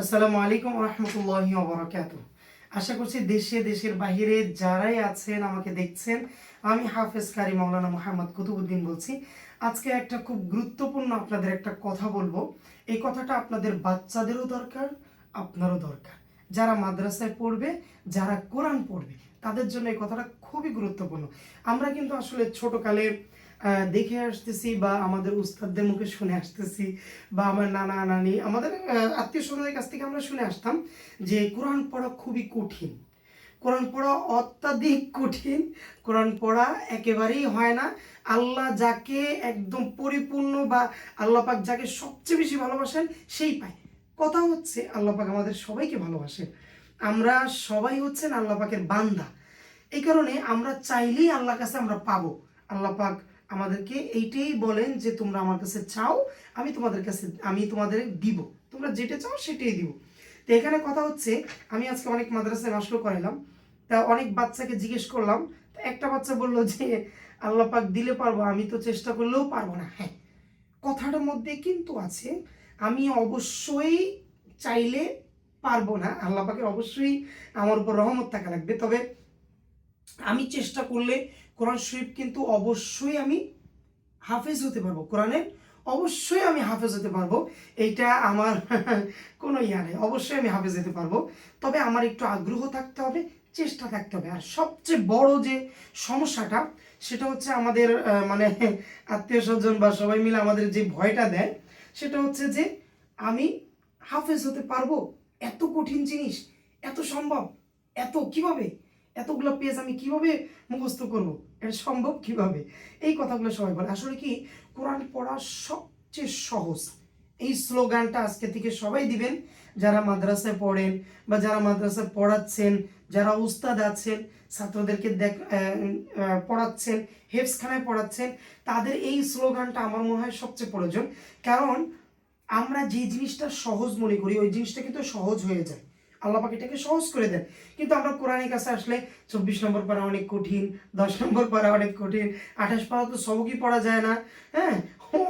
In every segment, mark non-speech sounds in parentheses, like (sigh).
আসসালামু আলাইকুম রহমতুল্লাহি ওবরাকাত আশা করছি দেশে, দেশের বাহিরে যারাই আছেন, আমাকে দেখছেন, আমি হাফেজ কারি মাওলানা মোহাম্মদ কুতুবুদ্দিন বলছি। আজকে একটা খুব গুরুত্বপূর্ণ আপনাদের একটা কথা বলব। এই কথাটা আপনাদের বাচ্চাদেরও দরকার, আপনারও দরকার। যারা মাদ্রাসায় পড়বে, যারা কোরআন পড়বে, তাদের জন্য এই কথাটা খুবই গুরুত্বপূর্ণ। আমরা কিন্তু আসলে ছোটকালে দেখে আসতেছি বা আমাদের উস্তাদদের মুখে শুনে আসতেছি বা আমার নানা নানি, আমাদের আত্মীয় স্বজনের কাছ থেকে আমরা শুনে আসতাম যে কোরআন পড়া খুবই কঠিন। কোরআন পড়া অত্যাধিক কঠিন। কোরআন পড়া একেবারেই হয় না। আল্লাহ যাকে একদম পরিপূর্ণ বা আল্লাহ পাক যাকে সবচেয়ে বেশি ভালোবাসেন, সেই পায়। কথা হচ্ছে, আল্লাহ পাক আমাদের সবাইকে ভালোবাসেন। আমরা সবাই হচ্ছেন আল্লাহ পাকের বান্দা। এই কারণে আমরা চাইলেই আল্লাহর কাছে আমরা পাবো। আল্লাহ পাক আমাদেরকে এইটাই বলেন যে তোমরা আমার কাছে চাও, আমি তোমাদের কাছে, আমি তোমাদের দিব। তোমরা যেটা চাও সেটাই দিব। তো এখানে কথা হচ্ছে, আমি আজকে অনেক মাদ্রাসায় নষ্ট করাইলাম, তা অনেক বাচ্চাকে জিজ্ঞেস করলাম একটা বাচ্চা বলল যে, আল্লাহ পাক দিলে পারব, আমি তো চেষ্টা করলেও পারব না। হ্যাঁ কথাটার মধ্যে কিন্তু আছে, আমি অবশ্যই চাইলে পারব না, আল্লাহ পাকের অবশ্যই আমার উপর রহমত থাকা লাগবে। তবে আমি চেষ্টা করলে কোরআন শরীফ কিন্তু অবশ্যই আমি হাফেজ হতে পারব। কোরআনের অবশ্যই আমি হাফেজ হতে পারব। এইটা আমার (laughs) কোনো ইয়া নেই। অবশ্যই আমি হাফেজ হতে পারব। তবে আমার একটু আগ্রহ থাকতে হবে, চেষ্টা থাকতে হবে। আর সবচেয়ে বড় যে সমস্যাটা, সেটা হচ্ছে আমাদের মানে (laughs) আত্মীয় স্বজন বা সবাই মিলে আমাদের যে ভয়টা দেয়, সেটা হচ্ছে যে আমি হাফেজ হতে পারব? এত কঠিন জিনিস? এত সম্ভব? এত কীভাবে? এতগুলো পেজ আমি কীভাবে মুখস্থ করব? এটা সম্ভব কীভাবে? এই কথাগুলো সবাই বলে। আসলে কি, কোরআন পড়া সবচেয়ে সহজ। এই স্লোগানটা আজকে থেকে সবাই দিবেন। যারা মাদ্রাসায় পড়েন বা যারা মাদ্রাসায় পড়াচ্ছেন, যারা উস্তাদ আছেন, ছাত্রদেরকে দেখ পড়াচ্ছেন হেফসখানায় পড়াচ্ছেন, তাদের এই স্লোগানটা আমার মনে হয় সবচেয়ে প্রয়োজন। কারণ আমরা যে জিনিসটা সহজ মনে করি, ওই জিনিসটা কিন্তু সহজ হয়ে যায়। আল্লাহ এটাকে সহজ করে দেন। কিন্তু আমরা কোরআনের কাছে আসলে চব্বিশ নম্বর পারা অনেক কঠিন, দশ নম্বর পারা অনেক কঠিন, আঠাশ পারা তো সবকই পড়া যায় না হ্যাঁ?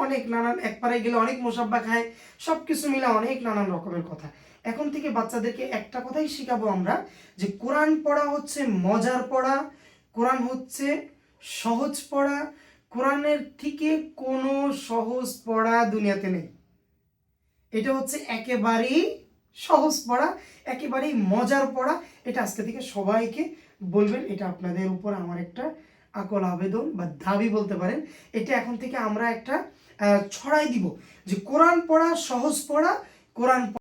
অনেক নানান, এক পাড়ায় গেলে অনেক মোসাব্বা খায় সব কিছু মিলে অনেক নানান রকমের কথা। এখন থেকে বাচ্চাদেরকে একটা কথাই শেখাবো আমরা, যে কোরআন পড়া হচ্ছে মজার পড়া, কোরআন হচ্ছে সহজ পড়া, কোরআনের থেকে কোনো সহজ পড়া দুনিয়াতে নেই। এটা হচ্ছে একেবারেই সহজ পড়া, একেবারেই মজার পড়া। এটা আজকে থেকে সবাইকে বলবেন, এটা আপনাদের উপর আমার একটা আকল আবেদন বা দাবি বলতে পারেন। এটা এখন থেকে আমরা একটা ছড়াই দিব যে কোরআন পড়া, সহজ পড়া, কোরআন